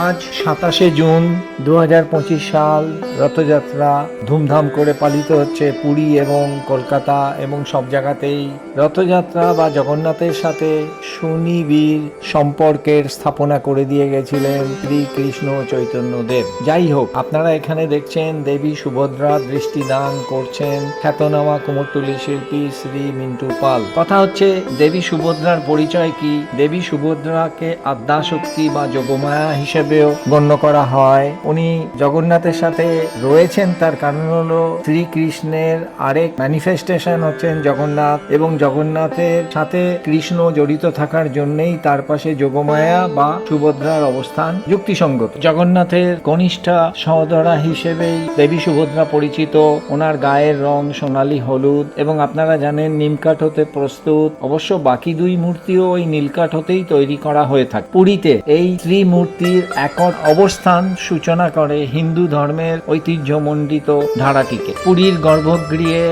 আজ সাতাশে জুন দু হাজার পঁচিশ সাল রথযাত্রা ধুমধাম করে পালিত হচ্ছে পুরী এবং কলকাতা এবং সব জায়গাতেই। রথযাত্রা বা জগন্নাথের সাথে সুনিবিড় সম্পর্কের স্থাপনা করে দিয়ে গেছিলেন শ্রীকৃষ্ণ চৈতন্য দেব যাই হোক, আপনারা এখানে দেখছেন দেবী সুভদ্রা দৃষ্টিদান করছেন খ্যাতনামা কুমোরটুলি শিল্পী শ্রী মিন্টু পাল। কথা হচ্ছে, দেবী সুভদ্রার পরিচয় কি? দেবী সুভদ্রাকে আদ্যাশক্তি বা যোগমায়া হিসেবেও গণ্য করা হয়। উনি জগন্নাথের সাথে রয়েছেন, তার কারণ হলো শ্রীকৃষ্ণের আরেক ম্যানিফেস্টেশন হচ্ছেন জগন্নাথ এবং জগন্নাথের সাথে কৃষ্ণ জড়িত থাকার জন্যই তার পাশে যোগমায়া বা সুভদ্রার অবস্থান যুক্তিসঙ্গত। জগন্নাথের কনিষ্ঠা সহদরা হিসেবেই দেবী সুভদ্রা পরিচিত। ওনার গায়ের রং সোনালী, হলুদ এবং আপনারা জানেন নিমকাঠ হতে প্রস্তুত। অবশ্য বাকি দুই মূর্তিও ওই নীলকাঠ হতেই তৈরি করা হয়ে থাকে। পুরীতে এই ত্রিমূর্তির একট অবস্থান সূচনা করে হিন্দু ধর্মের ঐতিহ্যমণ্ডিত ধারাটিকে। পুরীর গর্ভগৃহে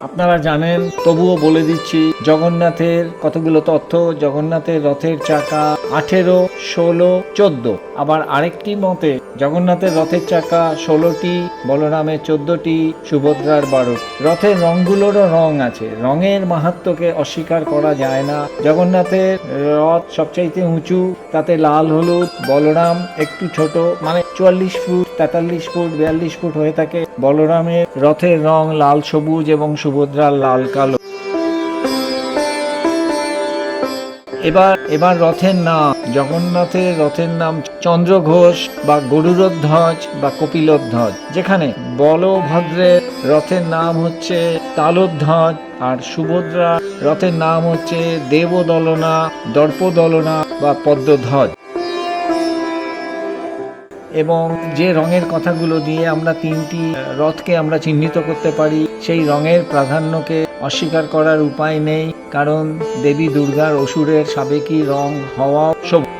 আপনারা জানেন, তবুও বলে দিচ্ছি, জগন্নাথের কতগুলো তথ্য, জগন্নাথের রথের চাকা আঠেরো, ষোলো, চোদ্দ। আবার আরেকটি মতে, জগন্নাথের রথের চাকা ষোলোটি বলরামের চোদ্দটি, সুভদ্রার বারো। রথের রঙগুলোরও রং আছে। রঙের মাহাত্মকে অস্বীকার করা যায় না। জগন্নাথের রথ সবচাইতে উঁচু, তাতে লাল, হলুদ, বলরাম একটু ছোট মানে চুয়াল্লিশ ফুট। তেতাল্লিশ ফুট, বিয়াল্লিশ ফুট হয়ে থাকে বলরামের। রথের রং লাল, সবুজ এবং সুভদ্রার লাল, কালো। এবার এবার রথের নাম, জগন্নাথের রথের নাম চন্দ্র ঘোষ বা গরুরধ্বজ বা কপিলধ্বজ যেখানে বলভদ্রের রথের নাম হচ্ছে তালধ্বজ আর সুভদ্রা রথের নাম হচ্ছে দেবদলনা, দর্পদলনা বা পদ্মধ্বজ। এবং যে রঙের কথাগুলো দিয়ে আমরা তিনটি রথকে আমরা চিহ্নিত করতে পারি, সেই রঙের প্রাধান্যকে অস্বীকার করার উপায় নেই, কারণ দেবী দুর্গার অসুরের সাবেকি রং হওয়া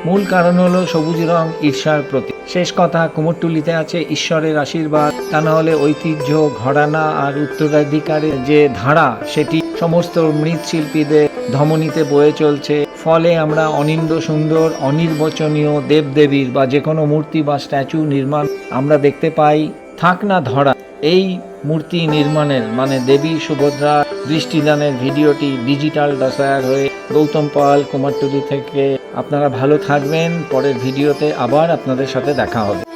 মূল কারণ হলো সবুজ রং ঈর্ষার প্রতি শেষ কথা, কুমোরটুলিতে আছে ঈশ্বরের আশীর্বাদ, তা না হলে ঐতিহ্য ঘরানা আর উত্তরাধিকারের যে ধারা, সেটি সমস্ত মৃৎশিল্পীদের ধমনীতে বয়ে চলছে। ফলে আমরা অনিন্দ সুন্দর, অনির্বচনীয় দেবদেবীর বা যে কোনো মূর্তি বা স্ট্যাচু নির্মাণ আমরা দেখতে পাই। থাক না ধরা, এই মূর্তি নির্মাণের মানে দেবী সুভদ্রা দৃষ্টিদানের ভিডিওটি ডিজিটাল দশায়ার হয়ে গৌতম পাল কুমারটুলি থেকে। আপনারা ভালো থাকবেন, পরের ভিডিওতে আবার আপনাদের সাথে দেখা হবে।